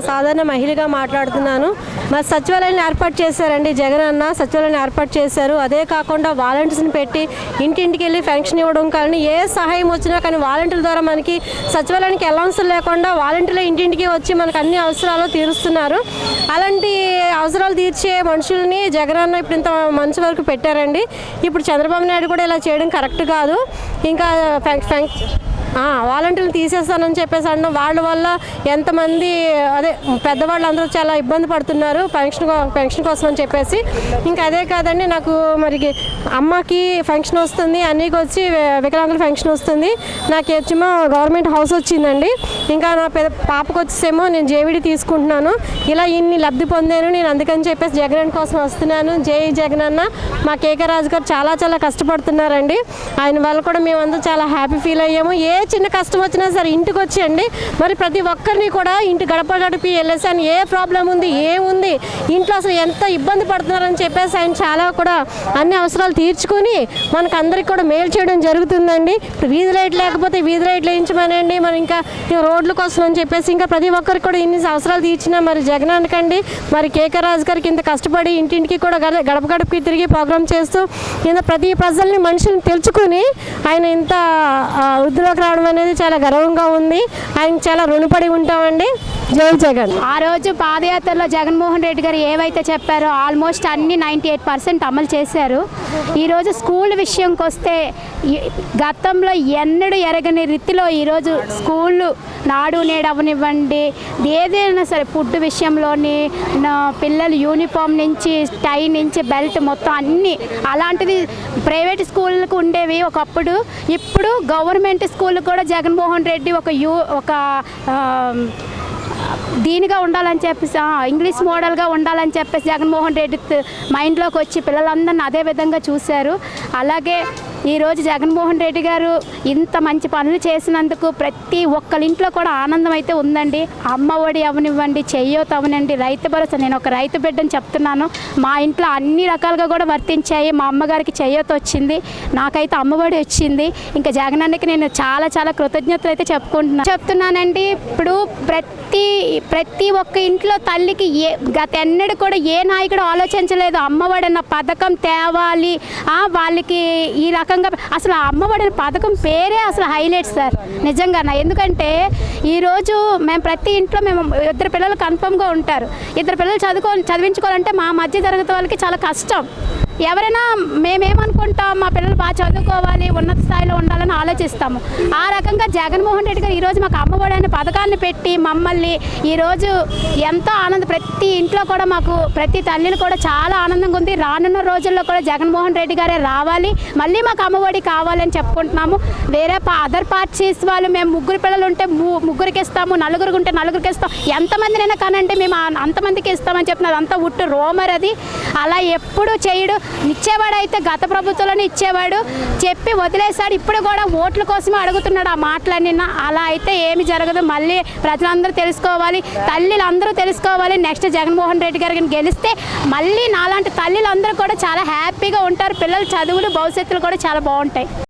సాధారణ మహిళగా మాట్లాడుతున్నాను. మరి సచివాలయాన్ని ఏర్పాటు చేశారండి జగన్ అన్న. సచివాలయాన్ని ఏర్పాటు చేశారు. అదే కాకుండా వాలంటీర్స్ని పెట్టి ఇంటింటికి వెళ్ళి పెన్షన్ ఇవ్వడం కానీ ఏ సహాయం వచ్చినా కానీ వాలంటీర్ల ద్వారా మనకి సచివాలయానికి అలౌన్స్ లేకుండా వాలంటీర్లు ఇంటింటికి వచ్చి మనకు అన్ని అవసరాలు తీరుస్తున్నారు. అలాంటి అవసరాలు తీర్చే మనుషుల్ని జగన్ అన్న ఇప్పుడు ఇంత మంచి వరకు పెట్టారండి. ఇప్పుడు చంద్రబాబు నాయుడు కూడా ఇలా చేయడం కరెక్ట్ కాదు. ఇంకా ఫెన్- వాలంటీర్లు తీసేస్తానని చెప్పేసి అన్న వాళ్ళ వల్ల ఎంతమంది అదే పెద్దవాళ్ళు అందరూ చాలా ఇబ్బంది పడుతున్నారు ఫంక్షన్ ఫంక్షన్ పెన్షన్ కోసం అని చెప్పేసి. ఇంకా అదే కాదండి నాకు మరి అమ్మకి ఫంక్షన్ వస్తుంది అన్నీకి వచ్చి వికలాంగుల ఫంక్షన్ వస్తుంది. నాకు వచ్చేమో గవర్నమెంట్ హౌస్ వచ్చిందండి. ఇంకా నా పెద్ద పాపకు వచ్చేసేమో నేను జేవిడి తీసుకుంటున్నాను. ఇలా ఇన్ని లబ్ధి పొందాను. నేను అందుకని చెప్పేసి జగన్ కోసం వస్తున్నాను. జై జగన్ అన్న. మా కేకే రాజు గారు చాలా చాలా కష్టపడుతున్నారండి. ఆయన వల్ల కూడా మేమంతా చాలా హ్యాపీ ఫీల్ అయ్యాము. ఏ చిన్న కష్టం వచ్చినా సరే ఇంటికి వచ్చేయండి. మరి ప్రతి ఒక్కరిని కూడా ఇంటి గడప గడిపి వెళ్ళేసాను ఏ ప్రాబ్లం ఉంది? ఏముంది? ఇంట్లో అసలు ఎంత ఇబ్బంది పడుతున్నారని చెప్పేసి ఆయన చాలా కూడా అన్ని అవసరాలు తీర్చుకొని మనకు అందరికి కూడా మేలు చేయడం జరుగుతుందండి. వీధి లైట్ లేకపోతే వీధి లైట్లు వేయించమనండి. మనం ఇంకా రోడ్ల కోసం అని చెప్పేసి ఇంకా ప్రతి ఒక్కరికి కూడా ఇన్ని అవసరాలు తీర్చినా మరి జగన్ అనకండి మరి కేకే రాజు గారికి ఇంత కష్టపడి ఇంటింటికి కూడా గడ- గడప గడపకి తిరిగి ప్రోగ్రామ్ చేస్తూ ఇంత ప్రతి ప్రజల్ని మనుషుల్ని తెలుసుకుని ఆయన ఇంత వృద్ధిలోకి రావడం అనేది చాలా గర్వంగా ఉంది. ఆయన చాలా రుణపడి ఉంటామండి. జై జగన్. ఆ రోజు పాదయాత్రలో జగన్మోహన్ రెడ్డి గారు ఏవైతే చెప్పారో ఆల్మోస్ట్ అన్ని నైంటీ ఎయిట్ పర్సెంట్ అమలు చేశారు. ఈరోజు స్కూల్ విషయంకి వస్తే గతంలో ఎన్నడూ ఎరగని రీతిలో ఈరోజు స్కూళ్ళు నాడు నేడు అవనివ్వండి. ఏదైనా సరే ఫుడ్ విషయంలోని నా పిల్లలు యూనిఫామ్ నుంచి టై నుంచి బెల్ట్ మొత్తం అన్నీ అలాంటిది ప్రైవేట్ స్కూళ్ళకు ఉండేవి ఒకప్పుడు. ఇప్పుడు గవర్నమెంట్ స్కూల్ కూడా జగన్మోహన్ రెడ్డి ఒక యూ ఒక దీనిగా ఉండాలని చెప్పేసి ఇంగ్లీష్ మోడల్గా ఉండాలని చెప్పేసి జగన్మోహన్ రెడ్డి మైండ్లోకి వచ్చి పిల్లలందరిని అదే విధంగా చూశారు. అలాగే ఈరోజు జగన్మోహన్ రెడ్డి గారు ఇంత మంచి పనులు చేసినందుకు ప్రతి ఒక్కరింట్లో కూడా ఆనందం అయితే ఉందండి. అమ్మ ఒడి అవనివ్వండి చెయ్యోత అవనండి రైతు భరోసా. నేను ఒక రైతు బిడ్డని చెప్తున్నాను. మా ఇంట్లో అన్ని రకాలుగా కూడా వర్తించాయి. మా అమ్మగారికి చెయ్యోత వచ్చింది. నాకైతే అమ్మఒడి వచ్చింది. ఇంకా జగనన్నకి నేను చాలా చాలా కృతజ్ఞతలు అయితే చెప్పుకుంటున్నాను చెప్తున్నానండి. ఇప్పుడు ప్రతి ప్రతి ఒక్క ఇంట్లో తల్లికి ఏ గత ఎన్నడూ కూడా ఏ నాయకుడు ఆలోచించలేదు. అమ్మఒడి అన్న పథకం తేవాలి. వాళ్ళకి ఈ రకంగా అసలు ఆ అమ్మఒడి పథకం పేరే అసలు హైలైట్ సార్. నిజంగా ఎందుకంటే ఈరోజు మేము ప్రతి ఇంట్లో మేము ఇద్దరు పిల్లలు కన్ఫర్మ్గా ఉంటారు. ఇద్దరు పిల్లలు చదువుకో చదివించుకోవాలంటే మా మధ్య తరగతి వాళ్ళకి చాలా కష్టం. ఎవరైనా మేమే మా పిల్లలు బాగా చదువుకోవాలి ఉన్నత స్థాయిలో ఉండాలని ఆలోచిస్తాము. ఆ రకంగా జగన్మోహన్ రెడ్డి గారు ఈరోజు మాకు అమ్మఒడి అనే పథకాన్ని పెట్టి మమ్మల్ని ఈరోజు ఎంతో ఆనందం ప్రతి ఇంట్లో కూడా మాకు ప్రతి తల్లిని కూడా చాలా ఆనందంగా ఉంది. రానున్న రోజుల్లో కూడా జగన్మోహన్ రెడ్డి గారే రావాలి. మళ్ళీ మాకు అమ్మఒడి కావాలని చెప్పుకుంటున్నాము. వేరే పా అదర్ పార్టీస్ వాళ్ళు మేము ముగ్గురు పిల్లలు ఉంటే ము- ఇస్తాము నలుగురికి ఉంటే నలుగురికి ఇస్తాం ఎంతమందినైనా కానంటే మేము అంతమందికి ఇస్తామని చెప్పినది అదంతా ఉట్టు రోమర్ అది. అలా ఎప్పుడు చేయడు. ఇచ్చేవాడు అయితే గత ప్రభుత్వంలోనే ఇచ్చేవాడు. చెప్పి వదిలేశాడు. ఇప్పుడు కూడా ఓట్ల కోసమే అడుగుతున్నాడు ఆ మాటలన్నీ. అలా అయితే ఏమి జరగదు. మళ్ళీ ప్రజలందరూ తెలుసుకోవాలి. తల్లిలందరూ తెలుసుకోవాలి. నెక్స్ట్ జగన్మోహన్ రెడ్డి గారికి గెలిస్తే మళ్ళీ నాలాంటి తల్లిలందరూ కూడా చాలా హ్యాపీగా ఉంటారు. పిల్లల చదువులు భవిష్యత్తులు కూడా చాలా బాగుంటాయి.